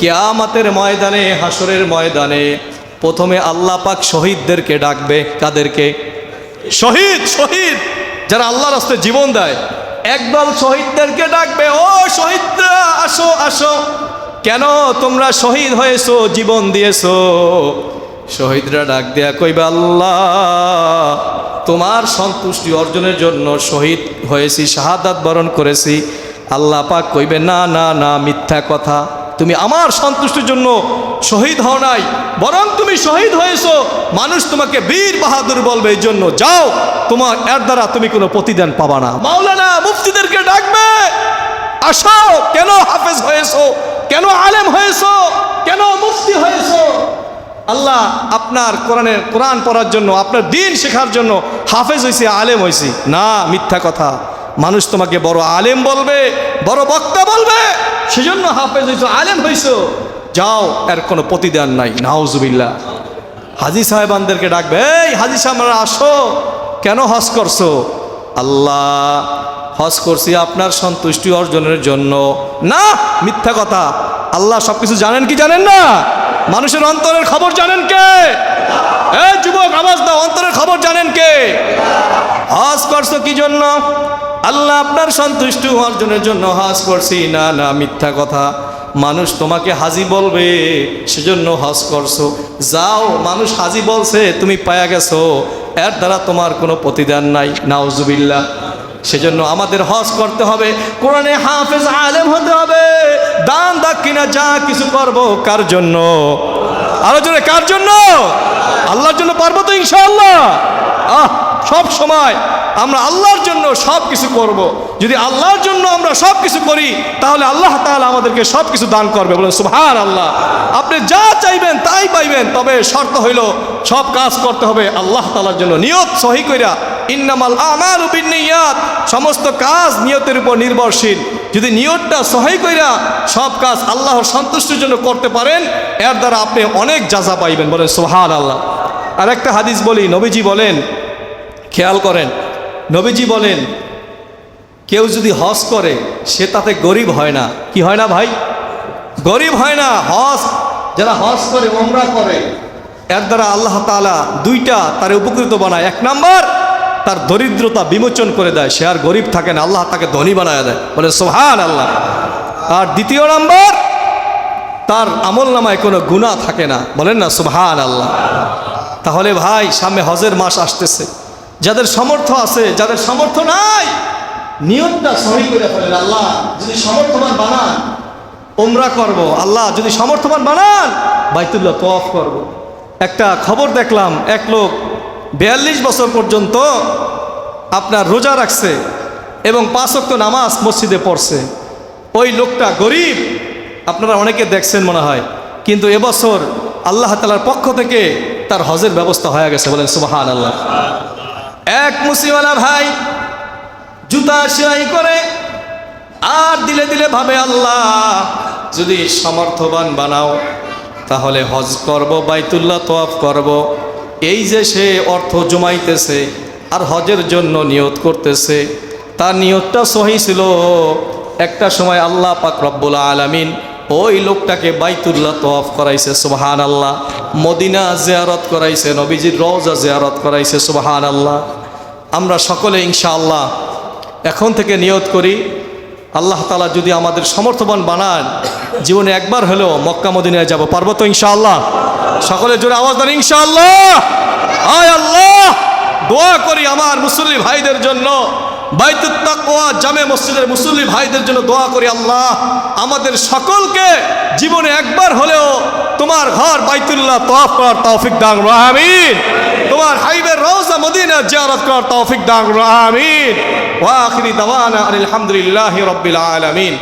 কেয়ামাতের ময়দানে হাসরের ময়দানে প্রথমে আল্লাহ পাক শহীদদেরকে ডাকবে কাদেরকে? শহীদ শহীদ! যারা আল্লাহর রাস্তে জীবন দেয় একদল শহীদদেরকে ডাকবে ও শহীদরা আসো আসো। কেন তোমরা শহীদ হয়েছো জীবন দিয়েছ? শহীদরা ডাক দেয়া কইবে আল্লাহ তোমার সন্তুষ্টি অর্জনের জন্য শহীদ হয়েছি শাহাদাত বরণ করেছি। আল্লাহ পাক কইবে না না না মিথ্যা কথা। তুমি আমার সন্তুষ্টির জন্য শহীদ হও নাই, বরং তুমি শহীদ হয়েছো। মানুষ তোমাকে বীর বাহাদুর বলবে, এই জন্য যাও, তোমার এর দ্বারা তুমি কোনো প্রতিদান পাবা না। মাওলানা মুফতিদেরকে ডাকবে, আসো, কেন হাফেজ হয়েছো, কেন আলেম হয়েছো, কেন মুফতি হয়েছো? আল্লাহ আপনার কোরআনের কোরআন পড়ার জন্য, আপনার দিন শেখার জন্য হাফেজ হয়েছে আলেম হয়েছি না, মিথ্যা কথা। মানুষ তোমাকে বড় আলেম বলবে, বড় বক্তা বলবে। সেজন্য হাফেজ হয়েছো আলেম হয়েছো যাও, এর কোনো প্রতিদান নাই। নাউজুবিল্লাহ। হাজি সাহেবানদেরকে ডাকবে, এই হাজি সাহেবরা আসো। কেন হজ করছ? আল্লাহ, হজ করছি আপনার সন্তুষ্টি অর্জনের জন্য। না, মিথ্যা কথা। আল্লাহ সব কিছু জানেন কি জানেন না? মানুষের অন্তরের খবর জানেন কে? এই যুবক, আওয়াজ দাও, অন্তরের খবর জানেন কে? হজ করছ কি জন্য? আল্লাহ আপনার সন্তুষ্ট অর্জনের জন্য হজ করছি। না না, মিথ্যা কথা। মানুষ তোমাকে হাজি বলবে, সেজন্য হজ করছ। যাও, মানুষ হাজি বলছে, তুমি পায়া গেছো। এর দ্বারা তোমার কোনো প্রতিদান নাই। নাউজুবিল্লাহ। সেজন্য আমাদের হজ করতে হবে। কোরআনে হাফেজ আলেম হতে হবে। দান দাক্ষিণা যা কিছু করব, কার জন্য? আলোচনা কার জন্য? আল্লাহর জন্য পারব তো ইনশাআল্লাহ? আহ, সব সময় আমরা আল্লাহর জন্য সব কিছু করব। যদি আল্লাহর জন্য আমরা সব কিছু করি, তাহলে আল্লাহ তাআলা আমাদেরকে সব কিছু দান করবে। বলেন সুবহান আল্লাহ আপনি যা চাইবেন তাই পাইবেন, তবে শর্ত হইল সব কাজ করতে হবে আল্লাহ তালার জন্য। নিয়ত সহি কইরা, ইন্নামাল আমাল বিনিয়াত সমস্ত কাজ নিয়তের উপর নির্ভরশীল। যদি নিয়তটা সহি কইরা সব কাজ আল্লাহর সন্তুষ্টির জন্য করতে পারেন, এর দ্বারা আপনি অনেক যাজা পাইবেন। বলেন সুবহান আল্লাহ আর একটা হাদিস বলি, নবীজি বলেন, খেয়াল করেন, নবীজি বলেন, কেউ যদি হজ করে, সে তাতে গরিব হয় না। কি হয় না ভাই? গরিব হয় না, হজ। যারা হজ করে ওমরা করে, এর দ্বারা আল্লাহ তাআলা দুইটা তার উপকৃত বানায়। এক নাম্বার, তার দরিদ্রতা বিমোচন করে দেয়। সে আর গরিব থাকে না, আল্লাহ তাকে ধনী বানায় দেয়। বলে সোহান আল্লাহ আর দ্বিতীয় নাম্বার, তার আমল নামায় কোনো গুণা থাকে না। বলেন না সোহান আল্লাহ তাহলে ভাই, সামনে হজের মাস আসতেছে। যাদের সামর্থ্য আছে, যাদের সামর্থ্য নাই, নিয়তটা সহি করে ফেলেন আল্লাহ। যদি সামর্থ্যবান বানান ওমরা করব। আল্লাহ, যদি সামর্থ্যবান বানান, বাইতুল্লাহ তওয়াফ করব। একটা খবর দেখলাম, এক লোক বিয়াল্লিশ বছর পর্যন্ত আপনার রোজা রাখছে এবং পাঁচ ওয়াক্ত নামাজ মসজিদে পড়ছে। ওই লোকটা গরিব, আপনারা অনেকে দেখছেন মনে হয়। কিন্তু এবছর আল্লাহ তালার পক্ষ থেকে তার হজের ব্যবস্থা হয়ে গেছে, বলেন সুবাহান আল্লাহ এক মুসিওয়ালা ভাই জুতা সেলাই করে, আর দিলে দিলে ভাবে, আল্লাহ, যদি সমর্থবান বানাও, তাহলে হজ করব, বাইতুল্লাহ তোয়াফ করব। এই যে সে অর্থ জমাইতেছে আর হজের জন্য নিয়ত করতেছে, তার নিয়তটা সহি ছিল। একটা সময় আল্লাহ পাক রব্বুল আলামিন ওই লোকটাকে বাইতুল্লাহ তোয়াফ করাইছে সুবাহান আল্লাহ মদিনা জিয়ারত করাইছে, নবীজির রওজা জিয়ারত করাইছে সুবাহান আল্লাহ আমরা সকলে ইনশাআল্লাহ এখন থেকে নিয়ত করি, আল্লাহ তালা যদি আমাদের সমর্থবান বানান, জীবনে একবার হলেও মক্কা মদিনায় যাব, পারব তো ইনশাআল্লাহ? সকলে জোরে আওয়াজ দেন, ইনশাআল্লাহ! আয় আল্লাহ! দোয়া করি আমার মুসল্লি ভাইদের জন্য বাইতুত তাকওয়া, জামে মসজিদের মুসল্লি ভাইদের জন্য দোয়া করি আল্লাহ। আমাদের সকলকে জীবনে একবার হলেও তোমার ঘর বাইতুল্লাহ তফ করার তৌফিক দান আমিন। তোমার হাইবের রওজা মদিনা জিয়ারত করার তৌফিক দান আমিন। ওয়া আখিরি দাওয়ানা আলহামদুলিল্লাহি রাব্বিল আলামিন।